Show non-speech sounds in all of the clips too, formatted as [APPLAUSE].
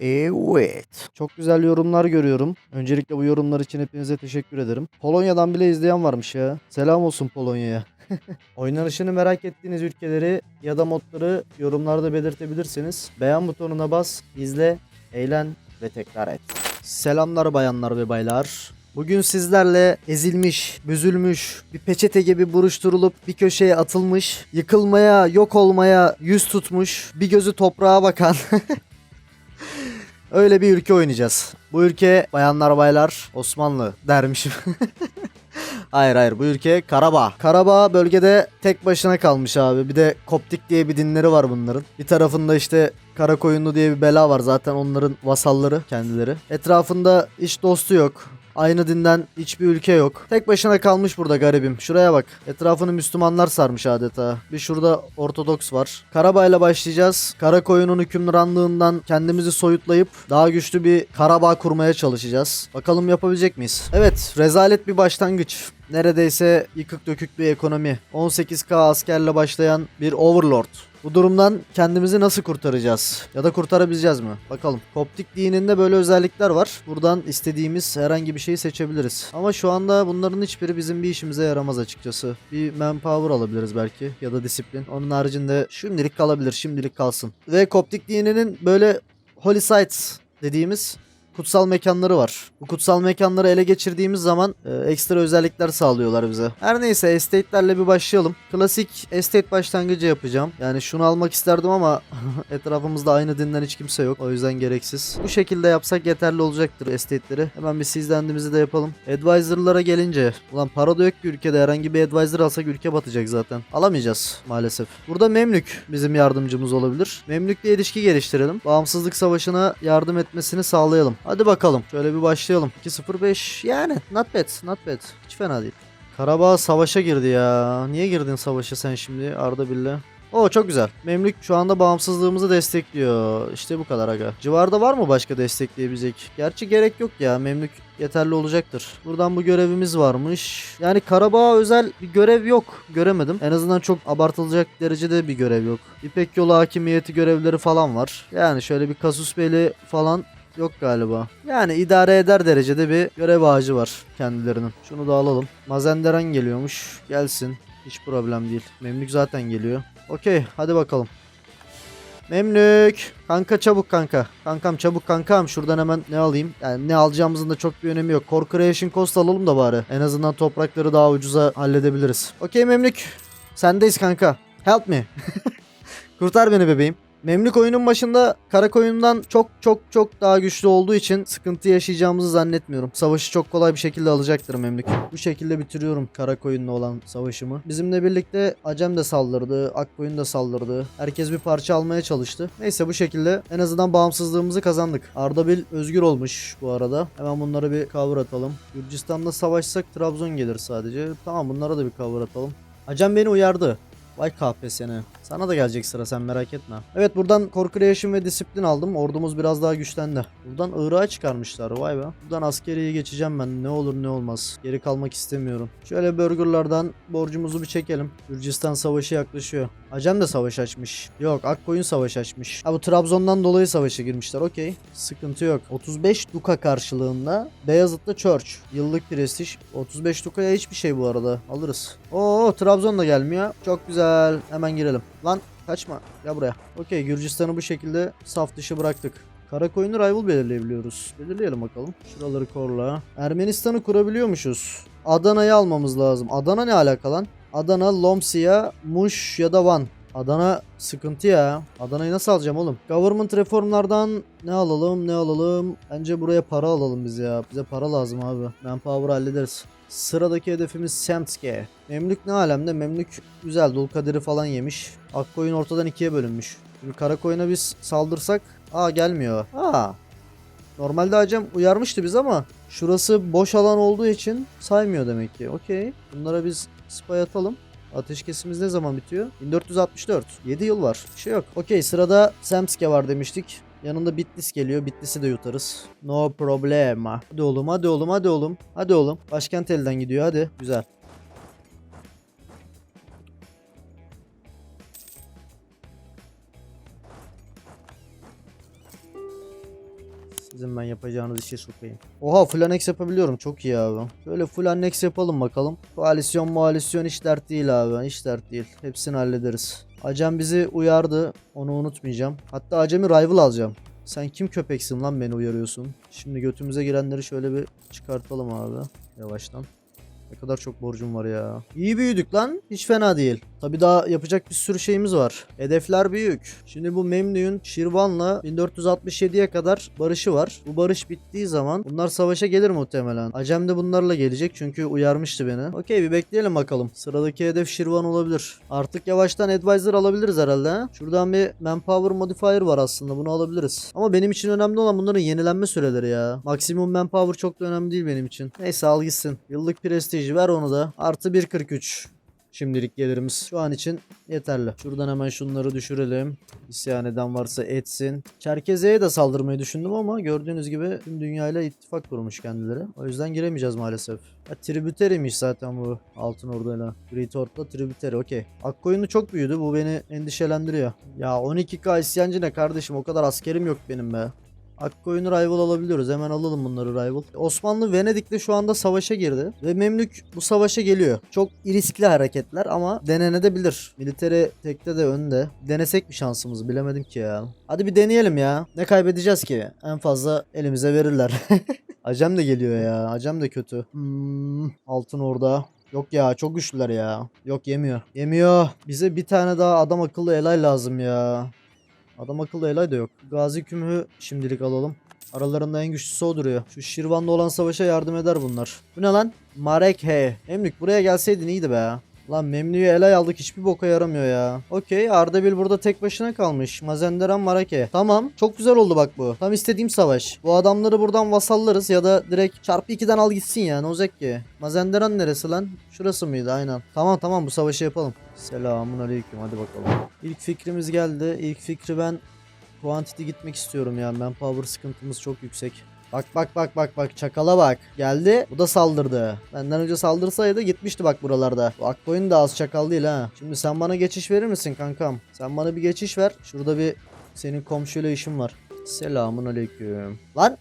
Evet. Çok güzel yorumlar görüyorum. Öncelikle bu yorumlar için hepinize teşekkür ederim. Polonya'dan bile izleyen varmış ya. Selam olsun Polonya'ya. [LAUGHS] Oynanışını merak ettiğiniz ülkeleri ya da modları yorumlarda belirtebilirsiniz. Beğen butonuna bas, izle, eğlen ve tekrar et. Selamlar bayanlar ve baylar. Bugün sizlerle ezilmiş, büzülmüş, bir peçete gibi buruşturulup bir köşeye atılmış, yıkılmaya, yok olmaya yüz tutmuş, bir gözü toprağa bakan [LAUGHS] öyle bir ülke oynayacağız. Bu ülke bayanlar baylar Osmanlı dermişim. [LAUGHS] Hayır hayır bu ülke Karabağ. Karabağ bölgede tek başına kalmış abi. Bir de Koptik diye bir dinleri var bunların. Bir tarafında işte Karakoyunlu diye bir bela var zaten onların vasalları kendileri. Etrafında hiç dostu yok. Aynı dinden hiçbir ülke yok. Tek başına kalmış burada garibim. Şuraya bak. Etrafını Müslümanlar sarmış adeta. Bir şurada Ortodoks var. Karabağ'la başlayacağız. Karakoyun'un hükümranlığından kendimizi soyutlayıp daha güçlü bir Karabağ kurmaya çalışacağız. Bakalım yapabilecek miyiz? Evet, rezalet bir başlangıç. Neredeyse yıkık dökük bir ekonomi. 18k askerle başlayan bir overlord. Bu durumdan kendimizi nasıl kurtaracağız? Ya da kurtarabileceğiz mi? Bakalım. Koptik dininde böyle özellikler var. Buradan istediğimiz herhangi bir şeyi seçebiliriz. Ama şu anda bunların hiçbiri bizim bir işimize yaramaz açıkçası. Bir manpower alabiliriz belki ya da disiplin. Onun haricinde şimdilik kalabilir, şimdilik kalsın. Ve Koptik dininin böyle holy sites dediğimiz kutsal mekanları var. Bu kutsal mekanları ele geçirdiğimiz zaman e, ekstra özellikler sağlıyorlar bize. Her neyse estate'lerle bir başlayalım. Klasik estate başlangıcı yapacağım. Yani şunu almak isterdim ama [LAUGHS] etrafımızda aynı dinden hiç kimse yok. O yüzden gereksiz. Bu şekilde yapsak yeterli olacaktır estate'leri. Hemen bir sizdendiğimizi de yapalım. Advisor'lara gelince. Ulan para da yok ki ülkede. Herhangi bir advisor alsak ülke batacak zaten. Alamayacağız maalesef. Burada Memlük bizim yardımcımız olabilir. Memlük'le ilişki geliştirelim. Bağımsızlık savaşına yardım etmesini sağlayalım. Hadi bakalım. Şöyle bir başlayalım. 2-0-5 yani not bad not bad. Hiç fena değil. Karabağ savaşa girdi ya. Niye girdin savaşa sen şimdi Arda Billah? Oo çok güzel. Memlük şu anda bağımsızlığımızı destekliyor. İşte bu kadar aga. Civarda var mı başka destekleyebilecek? Gerçi gerek yok ya. Memlük yeterli olacaktır. Buradan bu görevimiz varmış. Yani Karabağ özel bir görev yok. Göremedim. En azından çok abartılacak derecede bir görev yok. İpek yolu hakimiyeti görevleri falan var. Yani şöyle bir Kasus Beyli falan Yok galiba. Yani idare eder derecede bir görev ağacı var kendilerinin. Şunu da alalım. Mazenderen geliyormuş. Gelsin. Hiç problem değil. Memlük zaten geliyor. Okey hadi bakalım. Memlük. Kanka çabuk kanka. Kankam çabuk kankam. Şuradan hemen ne alayım? Yani ne alacağımızın da çok bir önemi yok. Core Creation Cost alalım da bari. En azından toprakları daha ucuza halledebiliriz. Okey Memlük. Sendeyiz kanka. Help me. [LAUGHS] Kurtar beni bebeğim. Memlük oyunun başında Karakoyun'dan çok çok çok daha güçlü olduğu için sıkıntı yaşayacağımızı zannetmiyorum. Savaşı çok kolay bir şekilde alacaktır Memlük. Bu şekilde bitiriyorum Karakoyun'la olan savaşımı. Bizimle birlikte Acem de saldırdı, Akkoyun da saldırdı. Herkes bir parça almaya çalıştı. Neyse bu şekilde en azından bağımsızlığımızı kazandık. Ardabil özgür olmuş bu arada. Hemen bunlara bir cover atalım. Gürcistan'da savaşsak Trabzon gelir sadece. Tamam bunlara da bir cover atalım. Acem beni uyardı. Vay kahpe seni. Sana da gelecek sıra sen merak etme. Evet buradan Core Creation ve Disiplin aldım. Ordumuz biraz daha güçlendi. Buradan Irak'a çıkarmışlar vay be. Buradan askeriye geçeceğim ben. Ne olur ne olmaz. Geri kalmak istemiyorum. Şöyle burgerlardan borcumuzu bir çekelim. Gürcistan savaşı yaklaşıyor. Acem de savaş açmış. Yok Akkoyun savaş açmış. Ha bu Trabzon'dan dolayı savaşa girmişler. Okey. Sıkıntı yok. 35 duka karşılığında Beyazıt'ta Church. Yıllık prestij. 35 dukaya hiçbir şey bu arada. Alırız. Oo Trabzon da gelmiyor. Çok güzel. Hemen girelim. Lan kaçma. Gel buraya. Okey Gürcistan'ı bu şekilde saf dışı bıraktık. Karakoyun'u rival belirleyebiliyoruz. Belirleyelim bakalım. Şuraları korla. Ermenistan'ı kurabiliyormuşuz. Adana'yı almamız lazım. Adana ne alaka lan? Adana, Lomsia, Muş ya da Van. Adana sıkıntı ya. Adana'yı nasıl alacağım oğlum? Government reformlardan ne alalım ne alalım? Bence buraya para alalım biz ya. Bize para lazım abi. Manpower hallederiz. Sıradaki hedefimiz Semtske. Memlük ne alemde? Memlük güzel. Dulkadir'i falan yemiş. Akkoyun ortadan ikiye bölünmüş. Şimdi Karakoyun'a biz saldırsak... Aa gelmiyor. Aa. Normalde Acem uyarmıştı biz ama şurası boş alan olduğu için saymıyor demek ki. Okey. Bunlara biz spy atalım. Ateşkesimiz ne zaman bitiyor? 1464. 7 yıl var. Bir şey yok. Okey sırada Semske var demiştik. Yanında Bitlis geliyor. Bitlis'i de yutarız. No problema. Hadi oğlum hadi oğlum hadi oğlum. Hadi oğlum. Başkent elden gidiyor hadi. Güzel. Sizin ben yapacağınız işe sokayım. Oha full annex yapabiliyorum. Çok iyi abi. Böyle full annex yapalım bakalım. Koalisyon mualisyon hiç dert değil abi. Hiç dert değil. Hepsini hallederiz. Acem bizi uyardı. Onu unutmayacağım. Hatta Acem'i rival alacağım. Sen kim köpeksin lan beni uyarıyorsun? Şimdi götümüze girenleri şöyle bir çıkartalım abi. Yavaştan. Ne kadar çok borcum var ya. İyi büyüdük lan. Hiç fena değil. Tabi daha yapacak bir sürü şeyimiz var. Hedefler büyük. Şimdi bu Memnun'un Şirvan'la 1467'ye kadar barışı var. Bu barış bittiği zaman bunlar savaşa gelir muhtemelen. Acem de bunlarla gelecek çünkü uyarmıştı beni. Okey bir bekleyelim bakalım. Sıradaki hedef Şirvan olabilir. Artık yavaştan advisor alabiliriz herhalde. ha? Şuradan bir manpower modifier var aslında. Bunu alabiliriz. Ama benim için önemli olan bunların yenilenme süreleri ya. Maksimum manpower çok da önemli değil benim için. Neyse al gitsin. Yıllık prestij ver onu da. Artı 1.43. Şimdilik gelirimiz şu an için yeterli. Şuradan hemen şunları düşürelim. İsyan eden varsa etsin. Çerkeze'ye de saldırmayı düşündüm ama gördüğünüz gibi tüm dünyayla ittifak kurmuş kendileri. O yüzden giremeyeceğiz maalesef. Ha, tribüteriymiş zaten bu Altın Ordu'yla. Retort'la tribüteri okey. Akkoyunlu çok büyüdü bu beni endişelendiriyor. Ya 12k isyancı ne kardeşim o kadar askerim yok benim be. Akkoyun'u rival alabiliyoruz. Hemen alalım bunları rival. Osmanlı Venedik'le şu anda savaşa girdi. Ve Memlük bu savaşa geliyor. Çok riskli hareketler ama denenebilir. Militeri tekte de önde. Denesek mi şansımızı bilemedim ki ya. Hadi bir deneyelim ya. Ne kaybedeceğiz ki? En fazla elimize verirler. [LAUGHS] Acem de geliyor ya. Acem de kötü. Hmm, altın orada. Yok ya çok güçlüler ya. Yok yemiyor. Yemiyor. Bize bir tane daha adam akıllı elay lazım ya. Adam akıllı elay da yok. Gazi Kümhü şimdilik alalım. Aralarında en güçlüsü o duruyor. Şu Şirvan'da olan savaşa yardım eder bunlar. Bu ne lan? Marek he. Memlük buraya gelseydin iyiydi be. Lan Memlü'yü elay aldık hiçbir boka yaramıyor ya. Okey Ardabil burada tek başına kalmış. Mazenderan Marake. Tamam çok güzel oldu bak bu. Tam istediğim savaş. Bu adamları buradan vasallarız ya da direkt çarpı 2'den al gitsin ya ne olacak. Mazenderan neresi lan? Şurası mıydı aynen. Tamam tamam bu savaşı yapalım. Selamun aleyküm hadi bakalım. İlk fikrimiz geldi. İlk fikri ben Quantity gitmek istiyorum ya. Manpower sıkıntımız çok yüksek. Bak bak bak bak bak çakala bak. Geldi. Bu da saldırdı. Benden önce saldırsaydı gitmişti bak buralarda. Bu Akkoyun da az çakal değil ha. Şimdi sen bana geçiş verir misin kankam? Sen bana bir geçiş ver. Şurada bir senin komşuyla işim var. Selamun aleyküm. Lan.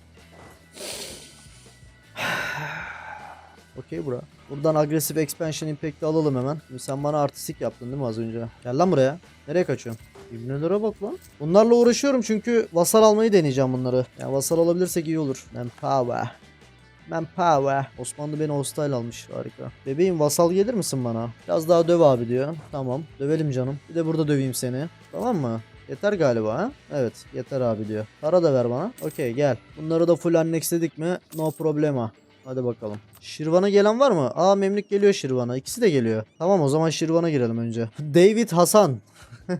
[SIGHS] Okey bura. Buradan agresif expansion impact'i alalım hemen. Şimdi sen bana artistik yaptın değil mi az önce? Gel lan buraya. Nereye kaçıyorsun? İbnelere bak lan. Bunlarla uğraşıyorum çünkü vasal almayı deneyeceğim bunları. Yani vasal alabilirsek iyi olur. Manpower. Manpower. Osmanlı beni hostile almış. Harika. Bebeğim vasal gelir misin bana? Biraz daha döv abi diyor. Tamam. Dövelim canım. Bir de burada döveyim seni. Tamam mı? Yeter galiba ha? Evet yeter abi diyor. Para da ver bana. Okey gel. Bunları da full annexledik mi? No problema. Hadi bakalım. Şirvan'a gelen var mı? Aa Memlük geliyor Şirvan'a. İkisi de geliyor. Tamam o zaman Şirvan'a girelim önce. [LAUGHS] David Hasan. [LAUGHS]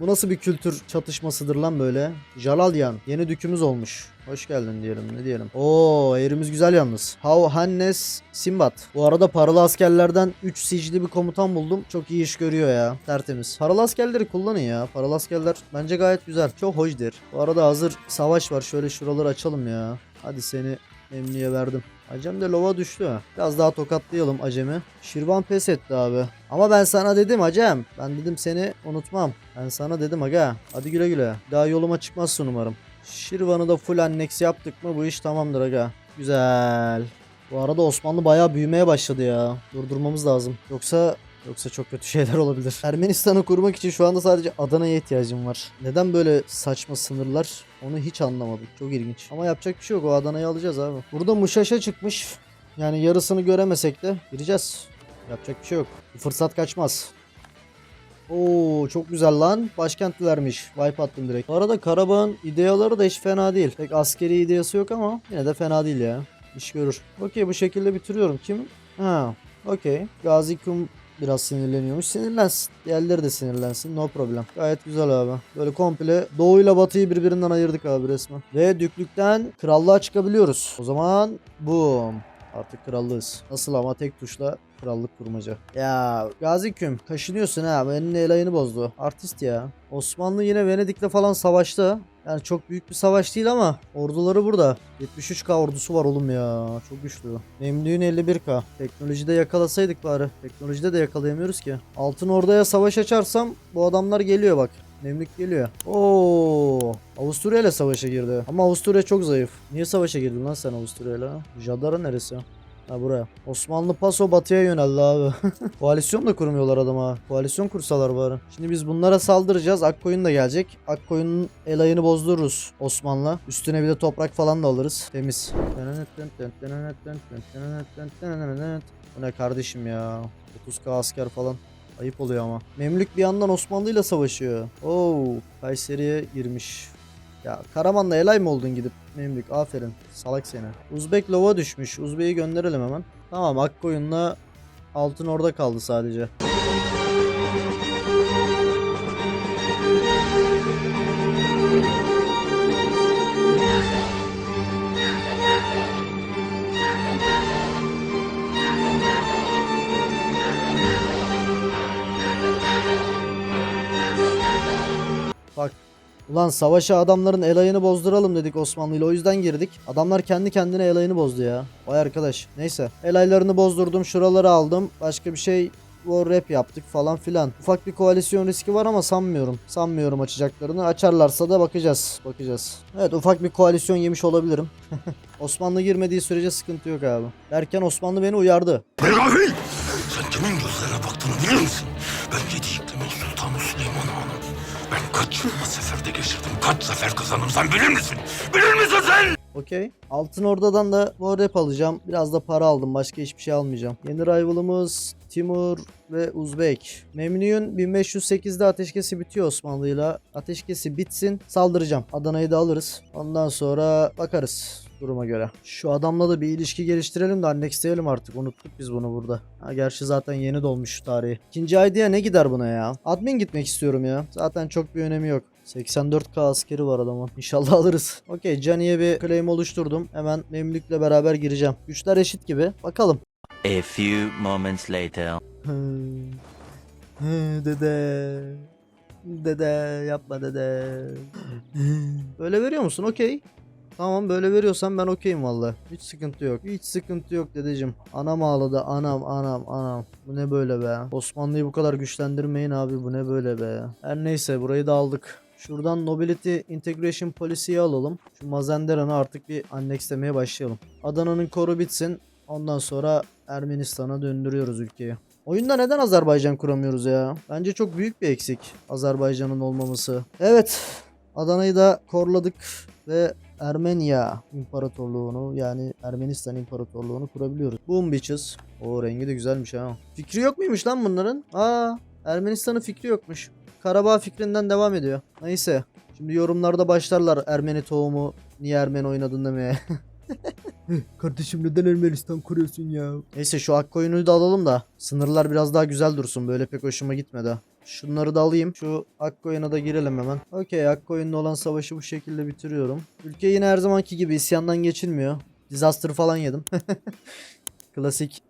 Bu nasıl bir kültür çatışmasıdır lan böyle? Jalalyan. Yeni dükümüz olmuş. Hoş geldin diyelim ne diyelim. Oo yerimiz güzel yalnız. How Hannes Simbat. Bu arada paralı askerlerden 3 sicili bir komutan buldum. Çok iyi iş görüyor ya. Tertemiz. Paralı askerleri kullanın ya. Paralı askerler bence gayet güzel. Çok hoşdur. Bu arada hazır savaş var. Şöyle şuraları açalım ya. Hadi seni Emniye verdim. Acem de lova düştü. Biraz daha tokatlayalım Acem'i. Şirvan pes etti abi. Ama ben sana dedim Acem. Ben dedim seni unutmam. Ben sana dedim aga. Hadi güle güle. Daha yoluma çıkmazsın umarım. Şirvan'ı da full annex yaptık mı bu iş tamamdır aga. Güzel. Bu arada Osmanlı bayağı büyümeye başladı ya. Durdurmamız lazım. Yoksa Yoksa çok kötü şeyler olabilir. [LAUGHS] Ermenistan'ı kurmak için şu anda sadece Adana'ya ihtiyacım var. Neden böyle saçma sınırlar onu hiç anlamadım. Çok ilginç. Ama yapacak bir şey yok. O Adana'yı alacağız abi. Burada Muşaş'a çıkmış. Yani yarısını göremesek de gireceğiz. Yapacak bir şey yok. Bu fırsat kaçmaz. Oo çok güzel lan. Başkentlilermiş. Wipe attım direkt. Bu arada Karabağ'ın ideaları da hiç fena değil. Pek askeri ideası yok ama yine de fena değil ya. İş görür. Okey bu şekilde bitiriyorum. Kim? Ha. Okey. Gazi Kum biraz sinirleniyormuş. Sinirlensin. Diğerleri de sinirlensin. No problem. Gayet güzel abi. Böyle komple doğuyla batıyı birbirinden ayırdık abi resmen. Ve düklükten krallığa çıkabiliyoruz. O zaman boom. Artık krallığız. Nasıl ama tek tuşla krallık kurmaca. Ya Gazi Küm kaşınıyorsun ha. Benim elayını bozdu. Artist ya. Osmanlı yine Venedik'le falan savaştı. Yani çok büyük bir savaş değil ama orduları burada. 73k ordusu var oğlum ya. Çok güçlü. Memlüğün 51k. Teknolojide yakalasaydık bari. Teknolojide de yakalayamıyoruz ki. Altın Ordu'ya savaş açarsam bu adamlar geliyor bak. Memlük geliyor. Oo, Avusturya ile savaşa girdi. Ama Avusturya çok zayıf. Niye savaşa girdin lan sen Avusturya ile? Jadara neresi? Ha buraya. Osmanlı paso batıya yöneldi abi. [LAUGHS] Koalisyon da kurmuyorlar adama. Koalisyon kursalar bari. Şimdi biz bunlara saldıracağız. Akkoyun da gelecek. Akkoyun'un el ayını bozdururuz Osmanlı. Üstüne bir de toprak falan da alırız. Temiz. Bu ne kardeşim ya. 30k asker falan. Ayıp oluyor ama. Memlük bir yandan Osmanlı ile savaşıyor. Oo, Kayseri'ye girmiş. Ya Karaman'da elay mı oldun gidip Memlük? Aferin. Salak seni. Uzbek lova düşmüş. Uzbek'i gönderelim hemen. Tamam Akkoyun'la Altın orada kaldı sadece. Ulan savaşa adamların el ayını bozduralım dedik Osmanlı ile o yüzden girdik. Adamlar kendi kendine el ayını bozdu ya. Vay arkadaş. Neyse. El aylarını bozdurdum. Şuraları aldım. Başka bir şey war rap yaptık falan filan. Ufak bir koalisyon riski var ama sanmıyorum. Sanmıyorum açacaklarını. Açarlarsa da bakacağız. Bakacağız. Evet ufak bir koalisyon yemiş olabilirim. [LAUGHS] Osmanlı girmediği sürece sıkıntı yok abi. Derken Osmanlı beni uyardı. Bergafil! Sen kimin gözlere baktığını bilir misin? Ben yedi Ben kaç yıl seferde geçirdim, kaç sefer kazandım sen bilir misin? Bilir misin sen? Okey. Altın Orda'dan da war rap alacağım. Biraz da para aldım. Başka hiçbir şey almayacağım. Yeni rival'ımız Timur ve Uzbek. Memnun 1508'de ateşkesi bitiyor Osmanlı'yla. Ateşkesi bitsin. Saldıracağım. Adana'yı da alırız. Ondan sonra bakarız duruma göre. Şu adamla da bir ilişki geliştirelim de annexleyelim artık. Unuttuk biz bunu burada. Ha, gerçi zaten yeni dolmuş tarihi. İkinci diye ne gider buna ya? Admin gitmek istiyorum ya. Zaten çok bir önemi yok. 84k askeri var adamın. [LAUGHS] İnşallah alırız. Okey Cani'ye bir claim oluşturdum. Hemen Memlük'le beraber gireceğim. Güçler eşit gibi. Bakalım. A few moments later. Dede. Dede yapma dede. Böyle veriyor musun? Okey. Tamam böyle veriyorsan ben okeyim valla. Hiç sıkıntı yok. Hiç sıkıntı yok dedeciğim. Anam ağladı. Anam anam anam. Bu ne böyle be? Osmanlı'yı bu kadar güçlendirmeyin abi. Bu ne böyle be? Her neyse burayı da aldık. Şuradan Nobility Integration Policy'yi alalım. Şu Mazenderan'ı artık bir annexlemeye başlayalım. Adana'nın koru bitsin. Ondan sonra Ermenistan'a döndürüyoruz ülkeyi. Oyunda neden Azerbaycan kuramıyoruz ya? Bence çok büyük bir eksik Azerbaycan'ın olmaması. Evet. Adana'yı da korladık ve Ermenya İmparatorluğunu yani Ermenistan İmparatorluğunu kurabiliyoruz. Boom bitches. O rengi de güzelmiş ha. Fikri yok muymuş lan bunların? Aa Ermenistan'ın fikri yokmuş. Karabağ fikrinden devam ediyor. Neyse. Şimdi yorumlarda başlarlar Ermeni tohumu niye Ermeni oynadın demeye. [LAUGHS] Kardeşim neden Ermenistan kuruyorsun ya? Neyse şu Akkoyun'u da alalım da sınırlar biraz daha güzel dursun. Böyle pek hoşuma gitmedi. Şunları da alayım. Şu Akkoyun'a da girelim hemen. Okey Akkoyun'la olan savaşı bu şekilde bitiriyorum. Ülke yine her zamanki gibi isyandan geçilmiyor. Disaster falan yedim. [LAUGHS] Klasik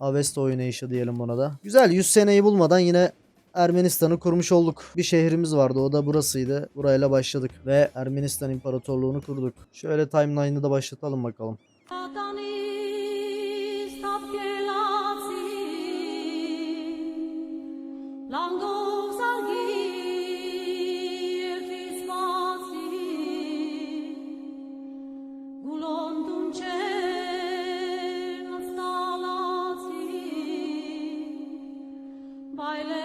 Avesta oynayışı diyelim buna da. Güzel 100 seneyi bulmadan yine Ermenistan'ı kurmuş olduk. Bir şehrimiz vardı o da burasıydı. Burayla başladık ve Ermenistan İmparatorluğunu kurduk. Şöyle timeline'ı da başlatalım bakalım. Satanis I